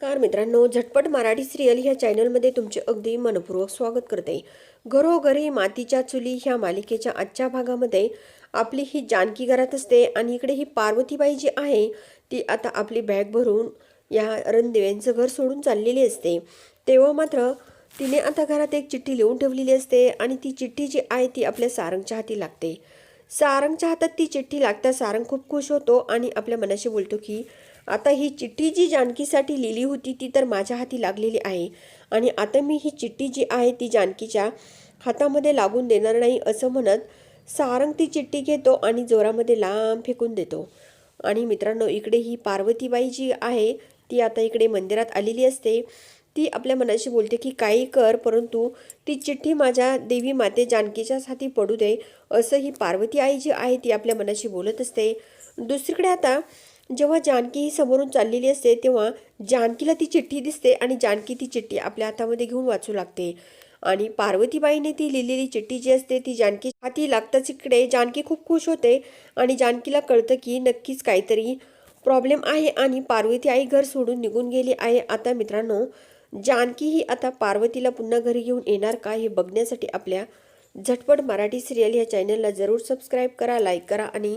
Car मित्रांनो झटपट Marathi serial ह्या चॅनलमध्ये तुमचे अगदी मनपूर्वक स्वागत करते. घरोघरी मातीच्या चुली ह्या मालिकेच्या आजच्या भागामध्ये आपली ही जानकी घरात असते आणि इकडे ही पार्वतीबाई जी आहे ती आता आपली बॅग भरून या रणदेव्यांचं घर सोडून चाललेली असते. तेव्हा मात्र तिने आता घरात एक चिठ्ठी लिहून ठेवलेली असते आणि ती चिठ्ठी जी आहे ती आपल्या सारंगच्या हाती लागते. सारंगच्या हातात ती चिठ्ठी लागता सारंग खूप खुश होतो आणि आपल्या मनाशी बोलतो की आता ही चिठ्ठी जी जानकीसाठी लिहिली होती ती तर माझ्या हाती लागलेली आहे. आणि आता मी ही चिठ्ठी जी आहे ती जानकीच्या हातामध्ये लागून देणार नाही असं म्हणत सारंग ती चिठ्ठी घेतो आणि जोरामध्ये लांब फेकून देतो. आणि मित्रांनो इकडे ही पार्वतीबाई जी आहे ती आता इकडे मंदिरात आलेली असते. ती आपल्या मनाशी बोलते की काही कर परंतु ती चिठ्ठी माझ्या देवी माते जानकीच्याच हाती पडू दे. असं ही पार्वती आई जी आहे ती आपल्या मनाशी बोलत असते. दुसरीकडे आता जेव्हा जानकी ही समोरून चाललेली असते तेव्हा जानकीला ती चिठ्ठी दिसते आणि जानकी ती चिठ्ठी आपल्या हातामध्ये घेऊन वाचू लागते. आणि पार्वतीबाईने ती लिहिलेली चिठ्ठी जी असते ती जानकी हाती लागताच इकडे. जानकी खूप खुश होते आणि जानकीला कळतं की नक्कीच काहीतरी प्रॉब्लेम आहे आणि पार्वती आई घर सोडून निघून गेली आहे. आता मित्रांनो जानकी ही आता पार्वतीला पुन्हा घरी घेऊन येणार का हे बघण्यासाठी आपल्या झटपट मराठी सिरियल ह्या चॅनलला जरूर सबस्क्राईब करा लाईक करा आणि